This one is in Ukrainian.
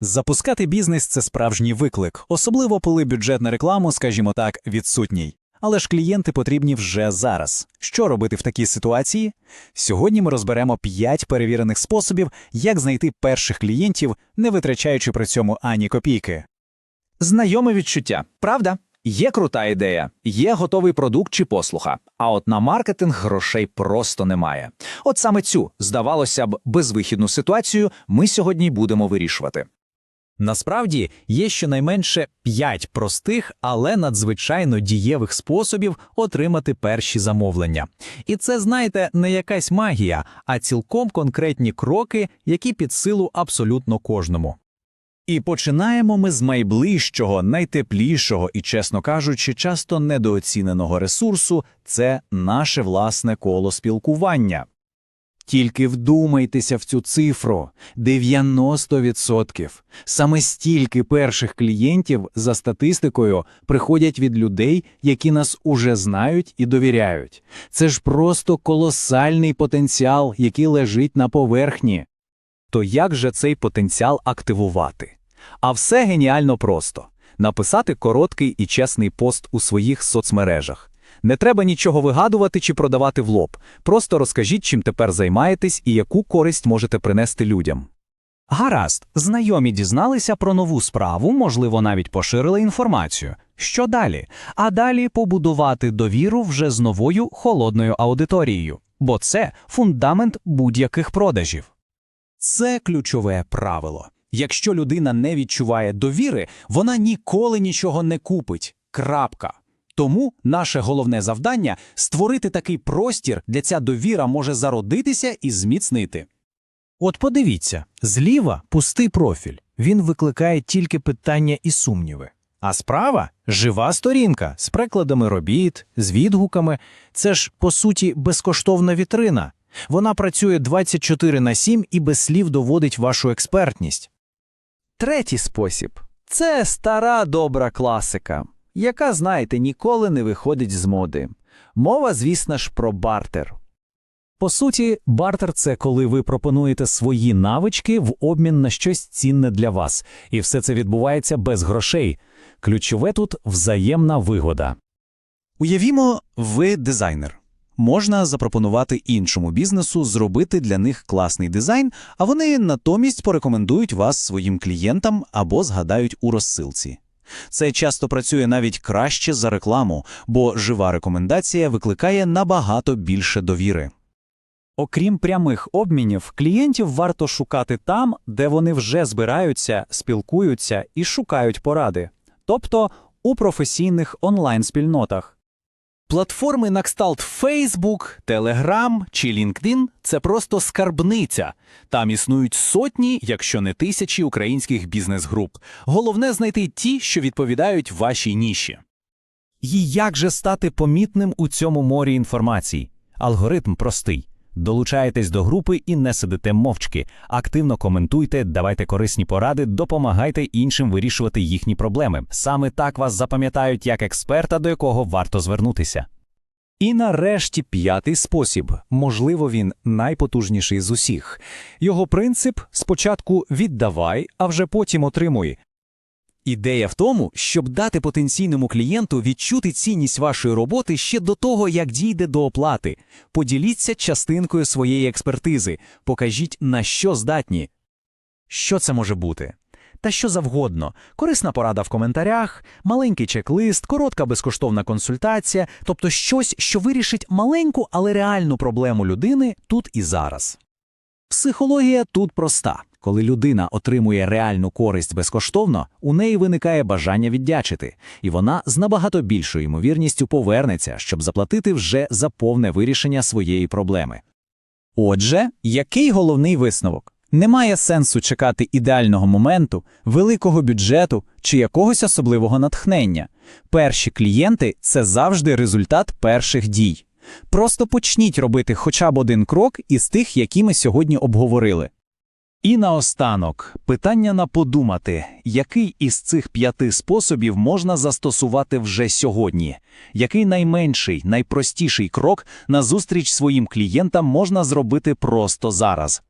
Запускати бізнес це справжній виклик, особливо коли бюджет на рекламу, скажімо так, відсутній. Але ж клієнти потрібні вже зараз. Що робити в такій ситуації? Сьогодні ми розберемо 5 перевірених способів, як знайти перших клієнтів, не витрачаючи при цьому ані копійки. Знайоме відчуття, правда? Є крута ідея, є готовий продукт чи послуга, а от на маркетинг грошей просто немає. От саме цю, здавалося б, безвихідну ситуацію ми сьогодні будемо вирішувати. Насправді є щонайменше 5 простих, але надзвичайно дієвих способів отримати перші замовлення. І це, знаєте, не якась магія, а цілком конкретні кроки, які під силу абсолютно кожному. І починаємо ми з найближчого, найтеплішого і, чесно кажучи, часто недооціненого ресурсу це наше власне коло спілкування. Тільки вдумайтеся в цю цифру 90%. Саме стільки перших клієнтів за статистикою приходять від людей, які нас уже знають і довіряють. Це ж просто колосальний потенціал, який лежить на поверхні. То як же цей потенціал активувати? А все геніально просто: написати короткий і чесний пост у своїх соцмережах. Не треба нічого вигадувати чи продавати в лоб. Просто розкажіть, чим тепер займаєтесь і яку користь можете принести людям. Гаразд, знайомі дізналися про нову справу, можливо, навіть поширили інформацію. Що далі? А далі побудувати довіру вже з новою холодною аудиторією, бо це фундамент будь-яких продажів. Це ключове правило. Якщо людина не відчуває довіри, вона ніколи нічого не купить. Крапка. Тому наше головне завдання створити такий простір, де ця довіра може зародитися і зміцнити. От подивіться, зліва пустий профіль. Він викликає тільки питання і сумніви. А справа жива сторінка з прикладами робіт, з відгуками. Це ж, по суті, безкоштовна вітрина. Вона працює 24 на 7 і без слів доводить вашу експертність. Третій спосіб це стара добра класика, яка, знаєте, ніколи не виходить з моди. Мова, звісно ж, про бартер. По суті, бартер це коли ви пропонуєте свої навички в обмін на щось цінне для вас, і все це відбувається без грошей. Ключове тут взаємна вигода. Уявімо, ви дизайнер. Можна запропонувати іншому бізнесу зробити для них класний дизайн, а вони натомість порекомендують вас своїм клієнтам або згадають у розсилці. Це часто працює навіть краще за рекламу, бо жива рекомендація викликає набагато більше довіри. Окрім прямих обмінів, клієнтів варто шукати там, де вони вже збираються, спілкуються і шукають поради, тобто у професійних онлайн-спільнотах. Платформи на кшталт Facebook, Telegram чи LinkedIn – це просто скарбниця. Там існують сотні, якщо не тисячі українських бізнес-груп. Головне знайти ті, що відповідають вашій ніші. І як же стати помітним у цьому морі інформації? Алгоритм простий. Долучаєтесь до групи і не сидите мовчки. Активно коментуйте, давайте корисні поради, допомагайте іншим вирішувати їхні проблеми. Саме так вас запам'ятають як експерта, до якого варто звернутися. І нарешті п'ятий спосіб, можливо, він найпотужніший з усіх. Його принцип спочатку віддавай, а вже потім отримуй. Ідея в тому, щоб дати потенційному клієнту відчути цінність вашої роботи ще до того, як дійде до оплати. Поділіться частинкою своєї експертизи, покажіть, на що здатні. Що це може бути? Та що завгодно. Корисна порада в коментарях, маленький чек-лист, коротка безкоштовна консультація, тобто щось, що вирішить маленьку, але реальну проблему людини тут і зараз. Психологія тут проста. Коли людина отримує реальну користь безкоштовно, у неї виникає бажання віддячити, і вона з набагато більшою ймовірністю повернеться, щоб заплатити вже за повне вирішення своєї проблеми. Отже, який головний висновок? Немає сенсу чекати ідеального моменту, великого бюджету чи якогось особливого натхнення. Перші клієнти це завжди результат перших дій. Просто почніть робити хоча б один крок із тих, які ми сьогодні обговорили. І наостанок питання на подумати, який із цих п'яти способів можна застосувати вже сьогодні, який найменший, найпростіший крок назустріч своїм клієнтам можна зробити просто зараз.